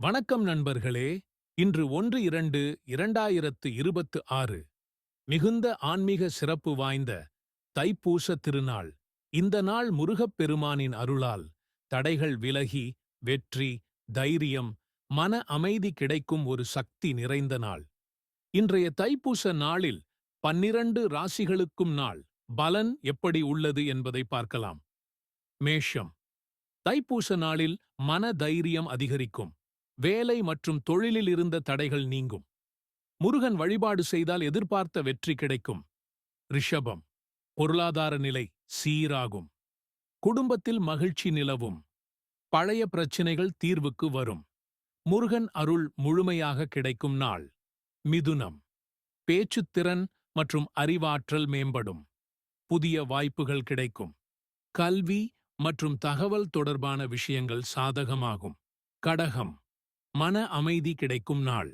வணக்கம் நண்பர்களே. இன்று ஒன்று இரண்டு இரண்டாயிரத்து இருபத்து ஆறு. மிகுந்த ஆன்மீக சிறப்பு வாய்ந்த தைப்பூச திருநாள். இந்த நாள் முருகப் பெருமானின் அருளால் தடைகள் விலகி வெற்றி தைரியம் மன அமைதி கிடைக்கும் ஒரு சக்தி நிறைந்த நாள். இன்றைய தைப்பூச நாளில் பன்னிரண்டு ராசிகளுக்கும் நாள் பலன் எப்படி உள்ளது என்பதை பார்க்கலாம். மேஷம். தைப்பூச நாளில் மன தைரியம் அதிகரிக்கும். வேலை மற்றும் தொழிலில் இருந்த தடைகள் நீங்கும். முருகன் வழிபாடு செய்தால் எதிர்பார்த்த வெற்றி கிடைக்கும். ரிஷபம் பொருளாதார நிலை சீராகும். குடும்பத்தில் மகிழ்ச்சி நிலவும். பழைய பிரச்சினைகள் தீர்வுக்கு வரும். முருகன் அருள் முழுமையாக கிடைக்கும் நாள். மிதுனம் பேச்சுத்திறன் மற்றும் அறிவாற்றல் மேம்படும். புதிய வாய்ப்புகள் கிடைக்கும். கல்வி மற்றும் தகவல் தொடர்பான விஷயங்கள் சாதகமாகும். கடகம் மன அமைதி கிடைக்கும் நாள்.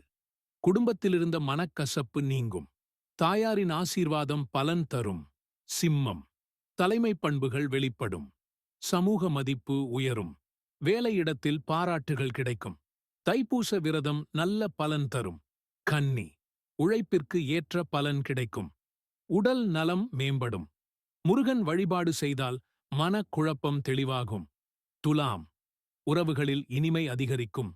குடும்பத்திலிருந்த மனக்கசப்பு நீங்கும். தாயாரின் ஆசீர்வாதம் பலன் தரும். சிம்மம். தலைமை பண்புகள் வெளிப்படும். சமூக மதிப்பு உயரும். வேலையிடத்தில் பாராட்டுகள் கிடைக்கும். தைப்பூச விரதம் நல்ல பலன் தரும். கன்னி. உழைப்பிற்கு ஏற்ற பலன் கிடைக்கும். உடல் நலம் மேம்படும். முருகன் வழிபாடு செய்தால் மனக்குழப்பம் தெளிவாகும். துலாம். உறவுகளில் இனிமை அதிகரிக்கும்.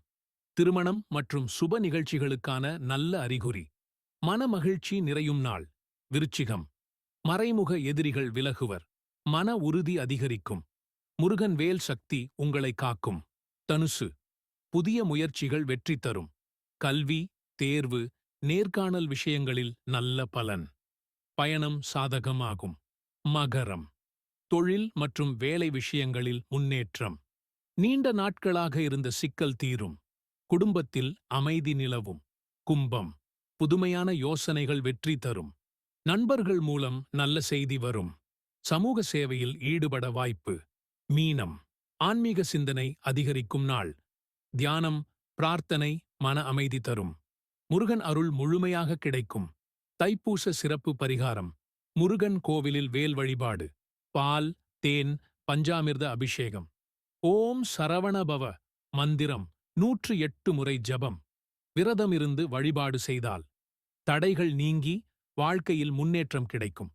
திருமணம் மற்றும் சுப நிகழ்ச்சிகளுக்கான நல்ல அறிகுறி. மனமகிழ்ச்சி நிறையும் நாள். விருச்சிகம். மறைமுக எதிரிகள் விலகுவர். மன உறுதி அதிகரிக்கும். முருகன் வேல் சக்தி உங்களை காக்கும். தனுசு. புதிய முயற்சிகள் வெற்றி தரும். கல்வி தேர்வு நேர்காணல் விஷயங்களில் நல்ல பலன். பயணம் சாதகமாகும் மகரம். தொழில் மற்றும் வேலை விஷயங்களில் முன்னேற்றம். நீண்ட நாட்களாக இருந்த சிக்கல் தீரும். குடும்பத்தில் அமைதி நிலவும். கும்பம். புதுமையான யோசனைகள் வெற்றி தரும். நண்பர்கள் மூலம் நல்ல செய்தி வரும். சமூக சேவையில் ஈடுபட வாய்ப்பு. மீனம். ஆன்மீக சிந்தனை அதிகரிக்கும் நாள். தியானம் பிரார்த்தனை மன அமைதி தரும். முருகன் அருள் முழுமையாக கிடைக்கும். தைப்பூச சிறப்பு பரிகாரம். முருகன் கோவிலில் வேல் வழிபாடு. பால் தேன் பஞ்சாமிர்த அபிஷேகம். ஓம் சரவணபவ மந்திரம். நூற்று எட்டு முறை ஜபம் விரதமிருந்து வழிபாடு செய்தால் தடைகள் நீங்கி வாழ்க்கையில் முன்னேற்றம் கிடைக்கும்.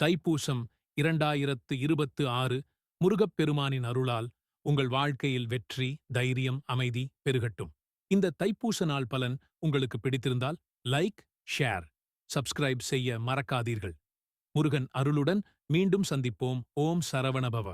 தைப்பூசம் இரண்டாயிரத்து இருபத்து ஆறு முருகப்பெருமானின் அருளால் உங்கள் வாழ்க்கையில் வெற்றி தைரியம் அமைதி பெருகட்டும். இந்த தைப்பூச நாள் பலன் உங்களுக்கு பிடித்திருந்தால் லைக் ஷேர் சப்ஸ்கிரைப் செய்ய மறக்காதீர்கள். முருகன் அருளுடன் மீண்டும் சந்திப்போம். ஓம் சரவணபவ.